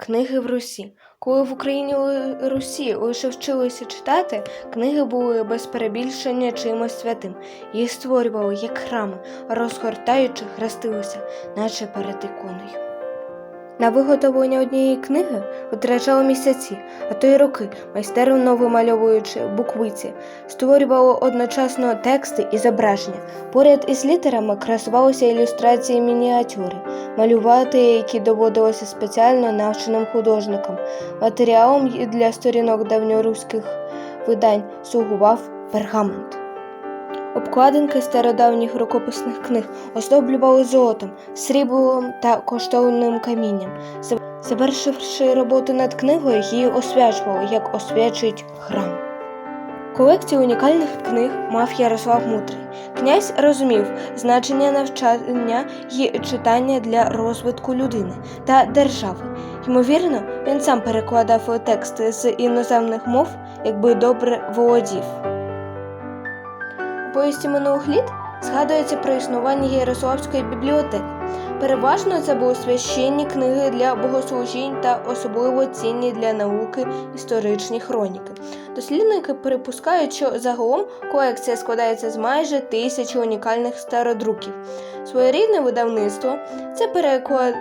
Книги в Русі. Коли в Україні у Русі лише вчилися читати, книги були без перебільшення чимось святим. Їх створювали як храми, розгортаючи, хрестилися, наче перед іконою. На виготовлення однієї книги витрачали місяці, а то й роки, майстерно вимальовуючи буквиці, створювало одночасно тексти і зображення. Поряд із літерами красувалися ілюстрації мініатюри, малювати, які доводилося спеціально навченим художникам. Матеріалом для сторінок давньоруських видань слугував пергамент. Обкладинки стародавніх рукописних книг оздоблювали золотом, сріблом та коштовним камінням. Завершивши роботу над книгою, її освячували, як освячують храм. Колекцію унікальних книг мав Ярослав Мудрий. Князь розумів значення навчання і читання для розвитку людини та держави. Ймовірно, він сам перекладав тексти з іноземних мов, якби добре володів. Повісті минулих літ згадується про існування Ярославської бібліотеки. Переважно це були священні книги для богослужінь та особливо цінні для науки історичні хроніки. Дослідники припускають, що загалом колекція складається з майже тисячі унікальних стародруків. Своєрідне видавництво це перекладали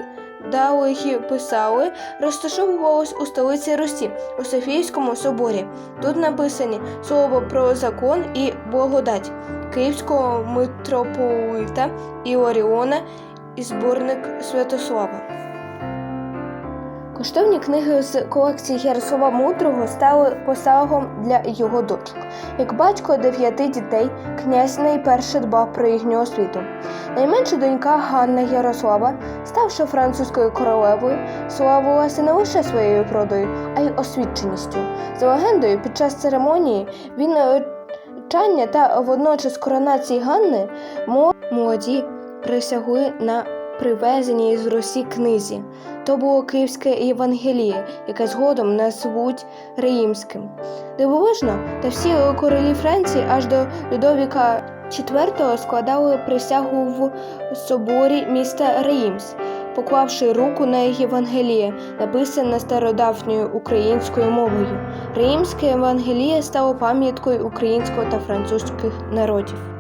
і писали, розташовувалось у столиці Русі, у Софійському соборі. Тут написані слово про закон і благодать Київського митрополита Іоріона і зборник Святослава. Коштовні книги з колекції Ярослава Мудрого стали посагом для його дочок. Як батько дев'яти дітей, князь найперше дбав про їхню освіту. Найменша донька Ганна Ярослава, ставши французькою королевою, славилася не лише своєю вродою, а й освіченістю. За легендою, під час церемонії він чання та водночас коронації Ганни молоді присягли на привезеній з Русі книзі. То було Київське Євангеліє, яке згодом назвуть Реїмським. Дивовижно, та всі королі Франції аж до Людовіка IV складали присягу в соборі міста Реїмс, поклавши руку на Євангеліє, написане стародавньою українською мовою. Реїмське Євангеліє стало пам'яткою українського та французьких народів.